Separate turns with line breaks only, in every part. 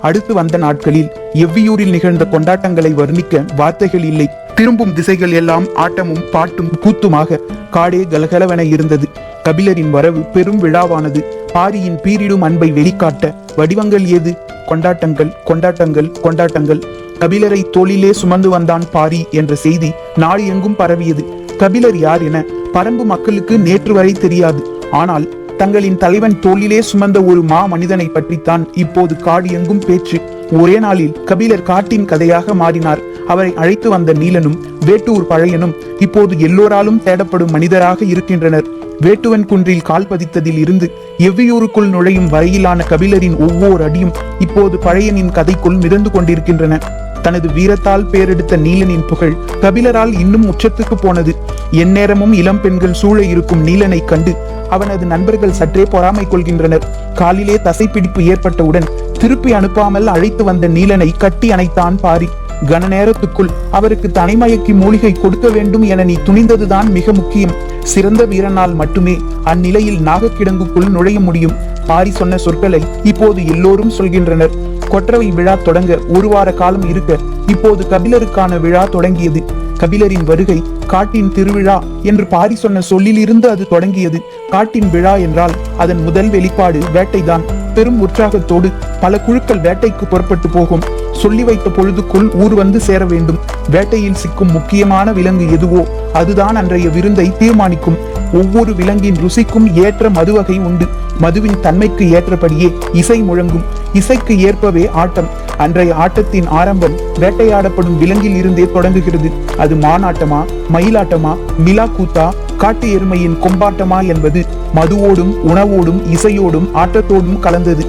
அடுத்து வந்த நாட்களில் எவ்வியூரில் நிகழ்ந்த கொண்டாட்டங்களை வர்ணிக்க வார்த்தைகள் இல்லை. திரும்பும் திசைகள் எல்லாம் ஆட்டமும் பாட்டும் கூத்துமாக காடே கலகலவென இருந்தது. கபிலரின் வரவு பெரும் விழாவானது. பாரியின் பீரிடும் அன்பை வெளிக்காட்ட வடிவங்கள் ஏது? கொண்டாட்டங்கள் கொண்டாட்டங்கள் கொண்டாட்டங்கள். கபிலரை தோளிலே சுமந்து வந்தான் பாரி என்ற செய்தி நாடு எங்கும் பரவியது. கபிலர் யார் என பரம்பு மக்களுக்கு நேற்று வரை தெரியாது. ஆனால் தங்களின் தலைவன் தோளிலே சுமந்த ஒரு மா மனிதனை பற்றித்தான் இப்போது காடு எங்கும் பேச்சு. ஒரே நாளில் கபிலர் காட்டின் கதையாக மாறினார். அவரை அழைத்து வந்த நீலனும் வேட்டூர் பழையனும் இப்போது எல்லோராலும் தேடப்படும் மனிதராக இருக்கின்றனர். வேட்டுவன் குன்றில் கால் பதித்ததில் இருந்து எவ்வியூருக்குள் நுழையும் வரையிலான கபிலரின் ஒவ்வொரு அடியும் இப்போது பழையனின் கதைக்குள் மிதந்து கொண்டிருக்கின்றன. தனது வீரத்தால் பேரெடுத்த நீலனின் புகழ் கபிலரால் இன்னும் உச்சத்துக்கு போனது. எந்நேரமும் இளம் பெண்கள் சூழ இருக்கும் நீலனை கண்டு அவனது நண்பர்கள் சற்றே பொறாமை கொள்கின்றனர். காலிலே தசைப்பிடிப்பு ஏற்பட்டவுடன் திருப்பி அனுப்பாமல் அழைத்து வந்த நீலனை கட்டி அணைத்தான் பாரி. கன நேரத்துக்குள் அவருக்கு தனிமயக்கி மூலிகை கொடுக்க வேண்டும் என நீ துணிந்ததுதான் மிக முக்கியம். சிறந்த வீரனால் மட்டுமே அந்நிலையில் நாகக்கிடங்குக்குள் நுழைய முடியும். பாரி சொன்ன சொற்களை இப்போது எல்லோரும் சொல்கின்றனர். கொற்றவை விழா தொடங்க ஒரு வார காலம் இருக்க இப்போது கபிலருக்கான விழா தொடங்கியது. கபிலரின் வருகை காட்டின் திருவிழா என்று பாரி சொன்ன சொல்லிலிருந்து அது தொடங்கியது. காட்டின் விழா என்றால் அதன் முதல் வெளிப்பாடு வேட்டைதான். பெரும் உற்சாகத்தோடு பல குழுக்கள் வேட்டைக்கு புறப்பட்டு போகும். சொல்லி வைத்த பொழுதுக்குள் ஊர் வந்து சேர வேண்டும். வேட்டையில் சிக்கும் முக்கியமான விலங்கு எதுவோ அதுதான் அன்றைய விருந்தை தீர்மானிக்கும். ஒவ்வொரு விலங்கின் ருசிக்கும் ஏற்ற மதுவகை உண்டு. மதுவின் தன்மைக்கு ஏற்றபடியே இசை முழங்கும். இசைக்கு ஏற்பவே ஆட்டம். அன்றைய ஆட்டத்தின் ஆரம்பம் வேட்டையாடப்படும் விலங்கில் இருந்தே தொடங்குகிறது. அது மானாட்டமா மயிலாட்டமா மிலா கூத்தா காட்டு எருமையின் கொம்பாட்டமா என்பது மதுவோடும் உணவோடும் இசையோடும் ஆட்டத்தோடும் கலந்தது.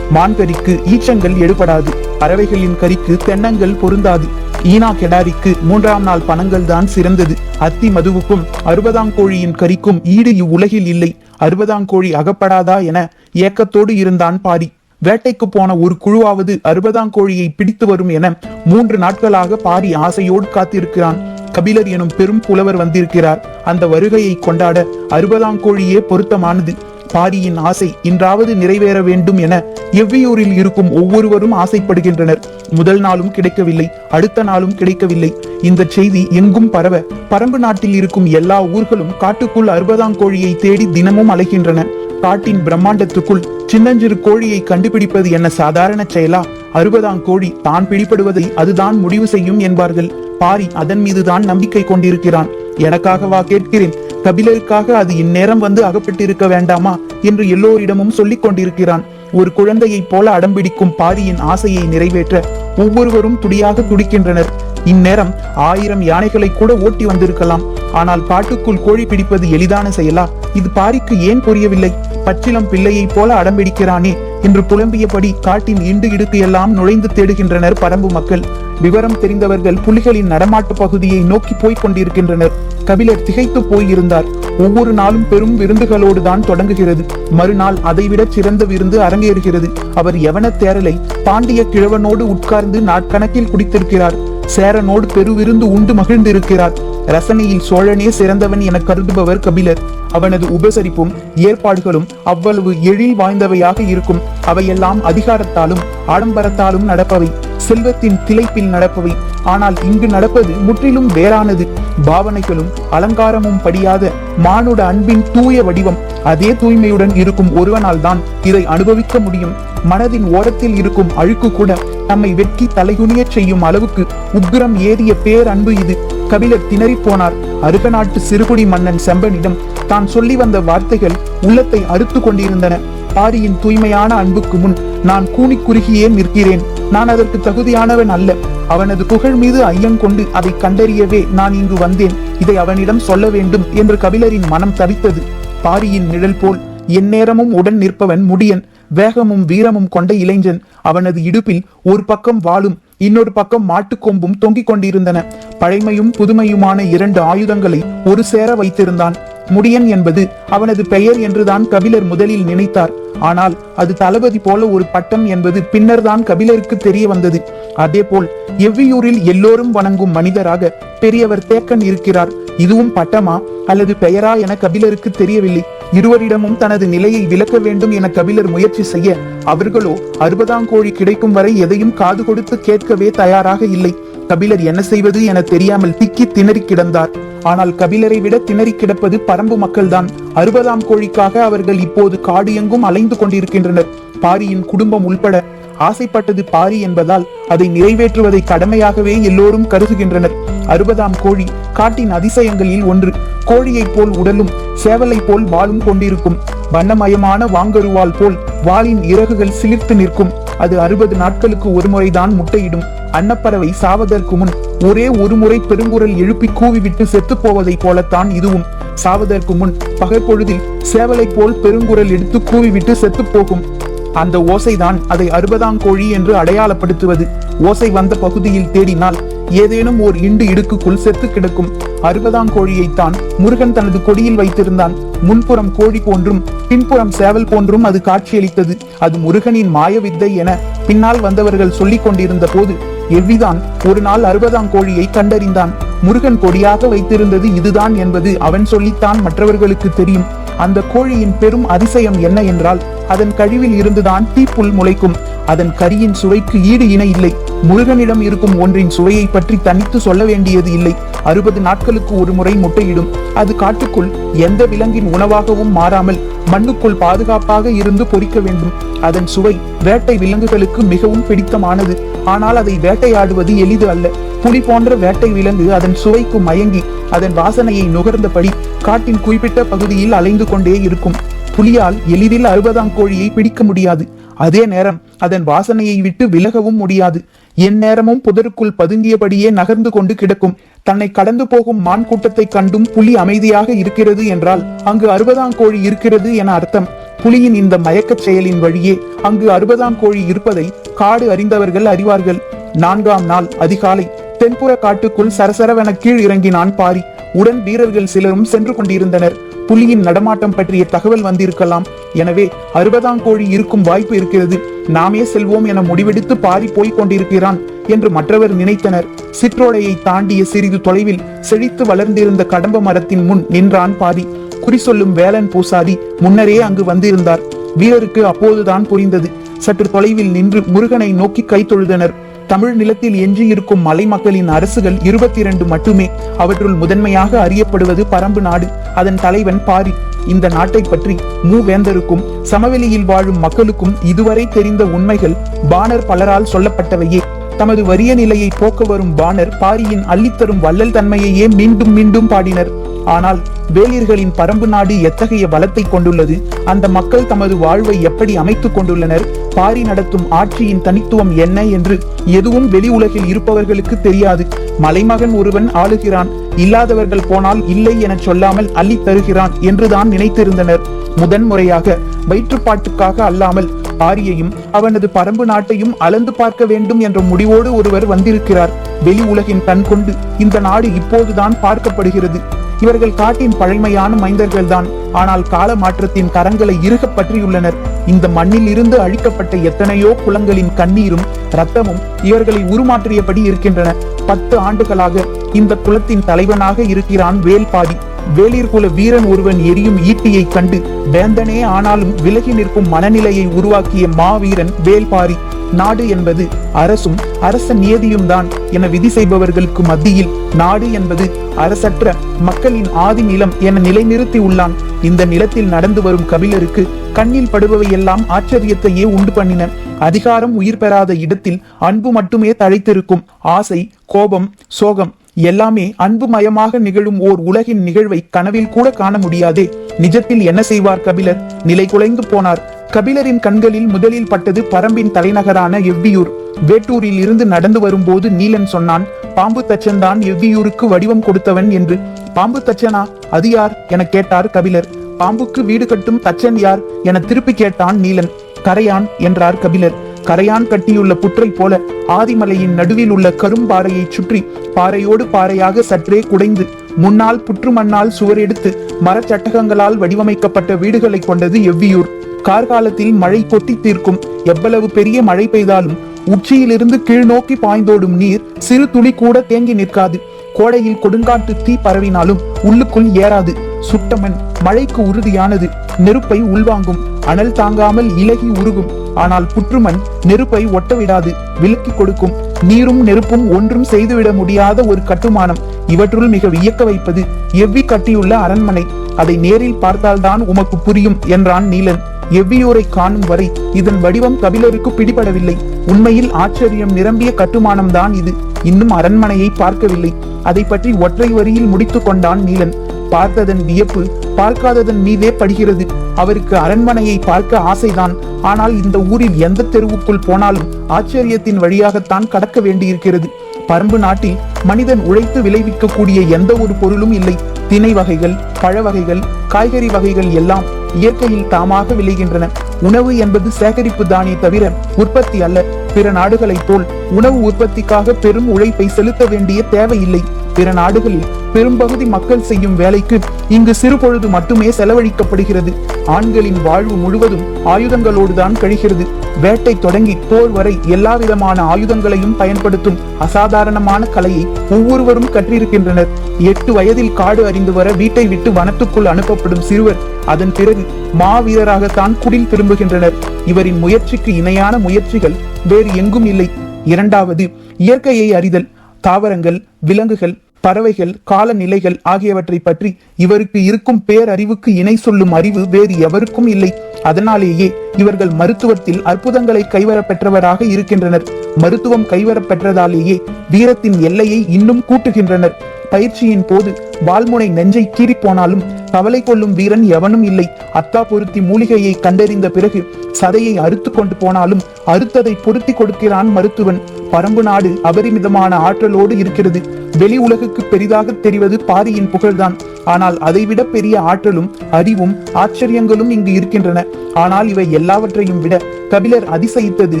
மான்கறிக்கு ஈச்சங்கள் எடுபடாது. பறவைகளின் கறிக்கு தென்னங்கள் பொருந்தாது. ஈனா கெடாரிக்கு மூன்றாம் நாள் பணங்கள் தான் சிறந்தது. அத்தி மதுவுக்கும் அறுபதாம் கோழியின் கறிக்கும் ஈடு இவ்வுலகில் இல்லை. அறுபதாம் கோழி அகப்படாதா என ஏக்கத்தோடு இருந்தான் பாரி. வேட்டைக்கு போன ஒரு குழுவாவது அறுபதாம் கோழியை பிடித்து வரும் என மூன்று நாட்களாக பாரி ஆசையோடு காத்திருக்கிறான். கபிலர் எனும் பெரும் புலவர் வந்திருக்கிறார். அந்த வருகையை கொண்டாட அறுபதாம் கோழியே பொருத்தமானது. பாரியின் ஆசை இன்றாவது நிறைவேற வேண்டும் என எவ்வியூரில் இருக்கும் ஒவ்வொருவரும் ஆசைப்படுகின்றனர். முதல் நாளும் கிடைக்கவில்லை அடுத்த நாளும் கிடைக்கவில்லை. இந்த செய்தி எங்கும் பரவ பரம்பு நாட்டில் இருக்கும் எல்லா ஊர்களும் காட்டுக்குள் அறுபதாம் கோழியை தேடி தினமும் அலைகின்றன. காட்டின் பிரம்மாண்டத்துக்குள் சின்னஞ்சிறு கோழியை கண்டுபிடிப்பது என்ன சாதாரண செயலா? அறுபதாம் கோழி தான் பிடிபடுவதை அதுதான் முடிவு செய்யும் என்பார்கள். பாரி அதன் மீதுதான் நம்பிக்கை கொண்டிருக்கிறான். எனக்காகவா கேட்கிறேன்? கபிலருக்காக அது இந்நேரம் வந்து அகப்பட்டிருக்க வேண்டாமா? என்று எல்லோரிடமும் சொல்லிக் கொண்டிருக்கிறான். ஒரு குழந்தையைப் போல அடம்பிடிக்கும் பாரியின் ஆசையை நிறைவேற்ற ஒவ்வொருவரும் துடியாக துடிக்கின்றனர். இந்நேரம் ஆயிரம் யானைகளை கூட ஓட்டி வந்திருக்கலாம். ஆனால் காட்டுக்குள் கோழி பிடிப்பது எளிதான செயலா? இது பாரிக்கு ஏன் புரியவில்லை? பச்சிலம் பிள்ளையைப் போல அடம்பிடிக்கிறானே என்று புலம்பியபடி காட்டின் இண்டு இடுக்கு எல்லாம் நுழைந்து தேடுகின்றனர் பரம்பு மக்கள். விவரம் தெரிந்தவர்கள் புலிகளின் நடமாட்டு பகுதியை நோக்கி போய்க் கொண்டிருக்கின்றனர். கபிலர் திகைத்து போயிருந்தார். ஒவ்வொரு நாளும் பெரும் விருந்துகளோடு தான் தொடங்குகிறது. மறுநாள் அதைவிட சிறந்த விருந்து அரங்கேறுகிறது. அவர் யவன தேரலை பாண்டிய கிழவனோடு உட்கார்ந்து நாட்கணக்கில் குடித்திருக்கிறார். சேரனோடு பெருவிருந்து உண்டு மகிழ்ந்திருக்கிறார். ரசனையில் சோழனே சிறந்தவன் என கருதுபவர் கபிலர். அவனது உபசரிப்பும் ஏற்பாடுகளும் அவ்வளவு எழில் வாய்ந்தவையாக இருக்கும். அவையெல்லாம் அதிகாரத்தாலும் ஆடம்பரத்தாலும் நடப்பவை. செல்வத்தின் திளைப்பில் நடப்பவை. ஆனால் இங்கு நடப்பது முற்றிலும் வேறானது. பாவனைகளும் அலங்காரமும் படியாத மானுட அன்பின் தூய வடிவம். அதே தூய்மையுடன் இருக்கும் ஒருவனால் தான் இதை அனுபவிக்க முடியும். மனதின் ஓரத்தில் இருக்கும் அழுக்கு கூட நம்மை வெட்கி தலைகுனியச் செய்யும் அளவுக்கு உக்கிரம் ஏறிய பேரன்பு இது. கபிலர் திணறிப்போனார் அருக நாட்டு சிறுகுடி மன்னன் செம்பனிடம் தான் சொல்லி வந்த வார்த்தைகள் உள்ளத்தை அறுத்து கொண்டிருந்தன. பாரியின் தூய்மையான அன்புக்கு முன் நான் கூனி குறுகியே நிற்கிறேன். நான் அதற்கு தகுதியானவன் அல்ல. அவனது புகழ் மீது ஐயம் கொண்டு அதை கண்டறியவே நான் இங்கு வந்தேன். இதை அவனிடம் சொல்ல வேண்டும் என்று கபிலரின் மனம் தவித்தது. பாரியின் நிழல் போல் எந்நேரமும் உடன் நிற்பவன் முடியன். வேகமும் வீரமும் கொண்ட இளைஞன். அவனது இடுப்பில் ஒரு பக்கம் வாழும் இன்னொரு பக்கம் மாட்டுக்கொம்பும் தொங்கிக் கொண்டிருந்தன. பழைமையும் புதுமையுமான இரண்டு ஆயுதங்களை ஒரு சேர வைத்திருந்தான். முடியன் என்பது அவனது பெயர் என்றுதான் கபிலர் முதலில் நினைத்தார். ஆனால் அது தளபதி போல ஒரு பட்டம் என்பது பின்னர்தான் கபிலருக்கு தெரிய வந்தது. அதேபோல் எவ்வியூரில் எல்லோரும் வணங்கும் மனிதராக பெரியவர் தேக்கன் இருக்கிறார். இதுவும் பட்டமா அல்லது பெயரா என கபிலருக்கு தெரியவில்லை. இருவரிடமும் தனது நிலையை விளக்க வேண்டும் என கபிலர் முயற்சி செய்ய அவர்களோ அறுபதாம் கோழி கிடைக்கும் வரை எதையும் காது கொடுத்து கேட்கவே தயாராக இல்லை. கபிலர் என்ன செய்வது என தெரியாமல் திக்கி திணறி கிடந்தார். ஆனால் கபிலரை விட திணறி கிடப்பது பரம்பு மக்கள்தான். அறுபதாம் கோழிக்காக அவர்கள் இப்போது காடு எங்கும் அலைந்து கொண்டிருக்கின்றனர். பாரியின் குடும்பம் உள்பட ஆசைப்பட்டது பாரி என்பதால் அதை நிறைவேற்றுவதை கடமையாகவே எல்லோரும் கருதுகின்றனர். அறுபதாம் கோழி காட்டின் அதிசயங்களில் ஒன்று. கோழியைப் போல் உடலும் சேவலை போல் வாளும் கொண்டிருக்கும். வண்ணமயமான வாங்கருவால் போல் வாளின் இறகுகள் சிலிர்த்து நிற்கும். அது அறுபது நாட்களுக்கு ஒரு முறைதான் முட்டையிடும். அன்னப்பறவை சாவதற்கு முன் ஒரே ஒரு முறை பெருங்குரல் எழுப்பி கூவிவிட்டு செத்து போவதைப் போலத்தான் இதுவும். சாவதற்கு முன் பகற்பொழுதில் சேவலை போல் பெருங்குரல் எடுத்து கூவிவிட்டு செத்து போகும். அந்த ஓசைதான் அதை அறுபதாம் கோழி என்று அடையாளப்படுத்துவது. ஓசை வந்த பகுதியில் தேடினால் ஏதேனும் ஓர் இண்டு இடுக்குக்குள் செத்து கிடக்கும். அறுபதாம் கோழியைத்தான் முருகன் தனது கொடியில் வைத்திருந்தான். முன்புறம் கோழி போன்றும் பின்புறம் சேவல் போன்றும் அது காட்சியளித்தது. அது முருகனின் மாயவித்தை என பின்னால் வந்தவர்கள் சொல்லிக் கொண்டிருந்த போது எவ்விதான் ஒரு நாள் அறுபதாம் கோழியை கண்டறிந்தான். முருகன் கொடியாக வைத்திருந்தது இதுதான் என்பது அவன் சொல்லித்தான் மற்றவர்களுக்கு தெரியும். அந்த கோழியின் பெரும் அதிசயம் என்ன என்றால் அதன் கழிவில் இருந்துதான் தீப்புல் முளைக்கும். அதன் கரியின் சுவைக்கு ஈடு இணை இல்லை. முருகனிடம் இருக்கும் ஒன்றின் சுவையை பற்றி தனித்து சொல்ல வேண்டியது இல்லை. அறுபது நாட்களுக்கு ஒரு முறை முட்டையிடும். அது காட்டுக்குள் எந்த விலங்கின் உணவாகவும் மாறாமல் மண்ணுக்குள் பாதுகாப்பாக இருந்து பொறிக்க வேண்டும். அதன் சுவை வேட்டை விலங்குகளுக்கு மிகவும் பிடித்தமானது. ஆனால் அதை வேட்டையாடுவது எளிது அல்ல. புலி போன்ற வேட்டை விலங்கு அதன் சுவைக்கு மயங்கி அதன் வாசனையை நுகர்ந்தபடி காட்டின் குறிப்பிட்ட பகுதியில் அலைந்து கொண்டே இருக்கும். புலியால் எளிதில் அறுபதாம் கோழியை பிடிக்க முடியாது. அதே நேரம் அதன் வாசனையை விட்டு விலகவும் முடியாது. எந்நேரமும் புதருக்குள் பதுங்கியபடியே நகர்ந்து கொண்டு கிடக்கும். தன்னை கடந்து போகும் மான் கூட்டத்தை கண்டும் புலி அமைதியாக இருக்கிறது என்றால் அங்கு அறுபதாம் கோழி இருக்கிறது என அர்த்தம். புலியின் இந்த மயக்கச் செயலின் வழியே அங்கு அறுபதாம் கோழி இருப்பதை காடு அறிந்தவர்கள் அறிவார்கள். நான்காம் நாள் அதிகாலை தென்புற காட்டுக்குள் சரசரவென கீழ் இறங்கினான் பாரி. உடன் வீரர்கள் சிலரும் சென்று கொண்டிருந்தனர். புலியின் நடமாட்டம் பற்றிய தகவல் வந்திருக்கலாம். எனவே அறுபதாம் கோழி இருக்கும் வாய்ப்பு இருக்கிறது. நாமே செல்வோம் என முடிவெடுத்து பாரி போய்க் கொண்டிருக்கிறான் என்று மற்றவர் நினைத்தனர். சிற்றோடையை தாண்டிய சிறிது தொலைவில் செழித்து வளர்ந்திருந்த கடம்ப மரத்தின் முன் நின்றான் பாரி குறி சொல்லும் வேலன் பூசாரி முன்னரே அங்கு வந்திருந்தார். வீரருக்கு அப்போதுதான் புரிந்தது. சற்று தொலைவில் நின்று முருகனை நோக்கி கை தொழுதனர். தமிழ் நிலத்தில் எஞ்சியிருக்கும் மலை மக்களின் அரசுகள் இருபத்தி இரண்டு மட்டுமே. அவற்றுள் முதன்மையாக அறியப்படுவது பரம்பு நாடு. அதன் தலைவன் பாரி. இந்த நாட்டை பற்றி மூவேந்தருக்கும் சமவெளியில் வாழும் மக்களுக்கும் இதுவரை தெரிந்த உண்மைகள் பாணர் பலரால் சொல்லப்பட்டவையே. தமது வறிய நிலையை போக்க வரும் பாணர் பாரியின் அள்ளித்தரும் வள்ளல் தன்மையையே மீண்டும் மீண்டும் பாடினர். ஆனால் வேலியர்களின் பரம்பு நாடு எத்தகைய பலத்தை கொண்டுள்ளது? அந்த மக்கள் தமது வாழ்வை எப்படி அமைத்துக் கொண்டுள்ளனர்? பாரி நடத்தும் ஆட்சியின் தனித்துவம் என்ன என்று எதுவும் வெளி உலகில் இருப்பவர்களுக்கு தெரியாது. மலைமகன் ஒருவன் ஆளுகிறான். இல்லாதவர்கள் போனால் இல்லை என சொல்லாமல் அள்ளித் தருகிறான் என்றுதான் நினைத்திருந்தனர். முதன்முறையாக வயிற்றுப்பாட்டுக்காக அல்லாமல் பாரியையும் அவனது பரம்பு நாட்டையும் அளந்து பார்க்க வேண்டும் என்ற முடிவோடு ஒருவர் வந்திருக்கிறார். வெளி உலகின் கண் கொண்டு இந்த நாடு இப்போதுதான் பார்க்கப்படுகிறது. இவர்கள் காட்டின் பழமையான மைந்தர்கள்தான். ஆனால் கால மாற்றத்தின் கரங்களை இறுகப் பற்றியுள்ளனர். இந்த மண்ணில் இருந்து அழிக்கப்பட்ட எத்தனையோ குளங்களின் கண்ணீரும் ரத்தமும் இவர்களை உருமாற்றியபடி இருக்கின்றன. பத்து ஆண்டுகளாக இந்த குலத்தின் தலைவனாக இருக்கிறான் வேல்பாடி வேளிர் குல வீரன் ஒருவன் எரியும் ஈட்டியை கண்டு வேந்தனே ஆனாலும் விலகி நிற்கும் மனநிலையை உருவாக்கிய மாவீரன் வேல்பாரி நாடு என்பது அரசும் அரச நியதியும் தான் என விதி செய்பவர்களுக்கு மத்தியில் நாடு என்பது அரசற்ற மக்களின் ஆதி நிலம் என நிலைநிறுத்தி உள்ளான். இந்த நிலத்தில் நடந்து வரும் கபிலருக்கு கண்ணில் படுபவையெல்லாம் ஆச்சரியத்தையே உண்டு பண்ணின. அதிகாரம் உயிர் பெறாத இடத்தில் அன்பு மட்டுமே தழைத்திருக்கும். ஆசை கோபம் சோகம் எல்லாமே அன்புமயமாக நிகழும் ஓர் உலகின் நிகழ்வை கனவில் கூட காண முடியாதே. நிஜத்தில் என்ன செய்வார் கபிலர்? நிலை குலைந்து போனார். கபிலரின் கண்களில் முதலில் பட்டது பரம்பின் தலைநகரான எவ்வியூர். வேட்டூரில் இருந்து நடந்து வரும்போது நீலன் சொன்னான் பாம்பு தச்சன் தான் எவ்வியூருக்கு வடிவம் கொடுத்தவன் என்று. பாம்பு தச்சனா? அது யார்? என கேட்டார் கபிலர். பாம்புக்கு வீடு கட்டும் தச்சன் யார்? என திருப்பி கேட்டான் நீலன். கரையான் என்றார் கபிலர். கரையான் கட்டியுள்ள புற்றை போல ஆதிமலையின் நடுவில் உள்ள கரும்பாறையை சுற்றி பாறையோடு பாறையாக சற்றே குடைந்து முன்னால் புற்று மண்ணால் சுவர் எடுத்து மரச்சட்டகங்களால் வடிவமைக்கப்பட்ட வீடுகளை கொண்டது எவ்வியூர். கார்காலத்தில் மழை கொட்டி தீர்க்கும். எவ்வளவு பெரிய மழை பெய்தாலும் உச்சியிலிருந்து கீழ் நோக்கி பாய்ந்தோடும் நீர் சிறு துளி கூட தேங்கி நிற்காது. கோடையில் கொடுங்காட்டு தீ பரவினாலும் உள்ளுக்குள் ஏறாது. சுட்டமன் மழைக்கு உறுதியானது. நெருப்பை உள்வாங்கும். அனல் தாங்காமல் இலகி உருகும். ஆனால் புற்றுமண் நெருப்பை ஒட்டவிடாது விலக்கி கொடுக்கும். நீரும் நெருப்பும் ஒன்றும் செய்துவிட முடியாத ஒரு கட்டுமானம். இவற்றுள் மிக வியக்க வைப்பது எவ்வி கட்டியுள்ள அரண்மனை. அதை நேரில் பார்த்தால்தான் உமக்கு புரியும் என்றான் நீலன். எவ்வியூரை காணும் வரை இதன் வடிவம் கபிலருக்கு பிடிபடவில்லை. உண்மையில் ஆச்சரியம் நிரம்பிய கட்டுமானம்தான் இது. இன்னும் அரண்மனையை பார்க்கவில்லை. அதை பற்றி ஒற்றை வரியில் முடித்துக் கொண்டான் நீலன். பார்த்ததன் வியப்பு பார்க்காததன் மீதே படுகிறது. அவருக்கு அரண்மனையை பார்க்க ஆசைதான். ஆனால் இந்த ஊரில் எந்த தெருவுக்குள் போனாலும் ஆச்சரியத்தின் வழியாகத்தான் கடக்க வேண்டியிருக்கிறது. பரம்பு நாட்டில் மனிதன் உழைத்து விளைவிக்கக்கூடிய எந்த ஒரு பொருளும் இல்லை. திணை வகைகள் பழ வகைகள் காய்கறி வகைகள் எல்லாம் இயற்கையில் தாமாக விளைகின்றன. உணவு என்பது சேகரிப்பு தானே தவிர உற்பத்தி அல்ல. பிற நாடுகளைப் போல் உணவு உற்பத்திக்காக பெரும் உழைப்பை செலுத்த வேண்டிய தேவையில்லை. பிற நாடுகளில் பெரும்பகுதி மக்கள் செய்யும் வேலைக்கு இங்கு சிறுபொழுது மட்டுமே செலவழிக்கப்படுகிறது. ஆண்களின் வாழ்வு முழுவதும் ஆயுதங்களோடுதான் கழிகிறது. வேட்டை தொடங்கி போர் வரை எல்லா விதமான ஆயுதங்களையும் பயன்படுத்தும் அசாதாரணமான கலையை ஒவ்வொருவரும் கற்றிருக்கின்றனர். எட்டு வயதில் காடு அறிந்து வர வீட்டை விட்டு வனத்துக்குள் அனுப்பப்படும் சிறுவர் அதன் பிறகு மாவீரராகத்தான் குடில் திரும்புகின்றனர். இவரின் முயற்சிக்கு இணையான முயற்சிகள் வேறு எங்கும் இல்லை. இரண்டாவது இயற்கையை அறிதல் தாவரங்கள் விலங்குகள் பறவைகள் காலநிலைகள் ஆகியவற்றை பற்றி இவருக்கு இருக்கும் பேரறிவுக்கு இணை சொல்லும் அறிவு வேறு எவருக்கும் இல்லை. அதனாலேயே இவர்கள் மருத்துவத்தில் அற்புதங்களை கைவர பெற்றவராக இருக்கின்றனர். மருத்துவம் கைவர பெற்றதாலேயே வீரத்தின் எல்லையை இன்னும் கூட்டுகின்றனர். பயிற்சியின் போது வால்முனை நெஞ்சை கீறி போனாலும் கவலை கொள்ளும் வீரன் எவனும் இல்லை. அத்தா பொருத்தி மூலிகையை கண்டறிந்த பிறகு சதையை அறுத்து கொண்டு போனாலும் அறுத்ததை பொருத்தி கொடுக்கிறான் மருத்துவன். பரம்பு நாடு அபரிமிதமான ஆற்றலோடு இருக்கிறது. வெளி உலகுக்கு பெரிதாக தெரிவது பாரியின் புகழ்தான். ஆனால் அதைவிட பெரிய ஆற்றலும் அறிவும் ஆச்சரியங்களும் இங்கு இருக்கின்றன. ஆனால் இவை எல்லாவற்றையும் விட கபிலர் அதிசயித்தது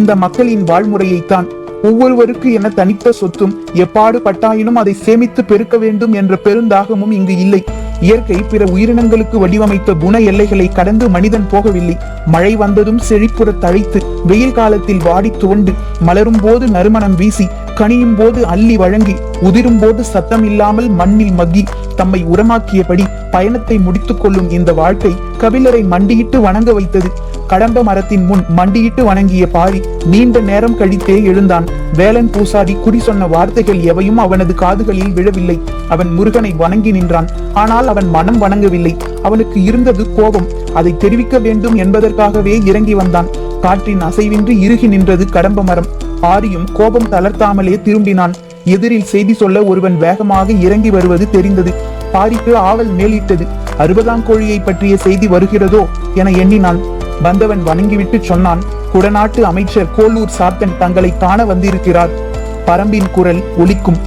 இந்த மக்களின் வாழ்முறையைத்தான். ஒவ்வொருவருக்கு என தனித்த சொத்தும் எப்பாடு பட்டாயினும் அதை சேமித்து பெருக்க வேண்டும் என்ற பெருந்தாகமும் இங்கு இல்லை. இயற்கை பிற உயிரினங்களுக்கு வடிவமைத்த குண எல்லைகளை கடந்து மனிதன் போகவில்லை. மழை வந்ததும் செழிப்புற தழைத்து வெயில் காலத்தில் வாடி துவண்டு மலரும் போது நறுமணம் வீசி கனியும் போது அள்ளி வழங்கி உதிரும் போது சத்தம் இல்லாமல் மண்ணில் மக்கி தம்மை உரமாக்கியபடி பயணத்தை முடித்துக் கொள்ளும் இந்த வாழ்க்கை கபிலரை மண்டியிட்டு வணங்க வைத்தது. கடம்ப மரத்தின் முன் மண்டியிட்டு வணங்கிய பாரி நீண்ட நேரம் கழித்தே எழுந்தான். வேலன் பூசாரி குடி சொன்ன வார்த்தைகள் எவையும் அவனது காதுகளில் விழவில்லை. அவன் முருகனை வணங்கி நின்றான். ஆனால் அவன் மனம் வணங்கவில்லை. அவனுக்கு இருந்தது கோபம். அதை தெரிவிக்க வேண்டும் என்பதற்காகவே இறங்கி வந்தான். காற்றின் அசைவின்றி இறுகி நின்றது கடம்ப மரம். பாரியும் கோபம் தளர்த்தாமலே திரும்பினான். எதிரில் செய்தி சொல்ல ஒருவன் வேகமாக இறங்கி வருவது தெரிந்தது. பாரிக்கு ஆவல் மேலிட்டது. அறுபதாம் கோழியை பற்றிய செய்தி வருகிறதோ என எண்ணினான். வந்தவன் வணங்கிவிட்டு சொன்னான் குடநாட்டு அமைச்சர் கோலூர் சாத்தன் தங்களை காண வந்திருக்கிறார். பரம்பின் குரல் ஒலிக்கும்.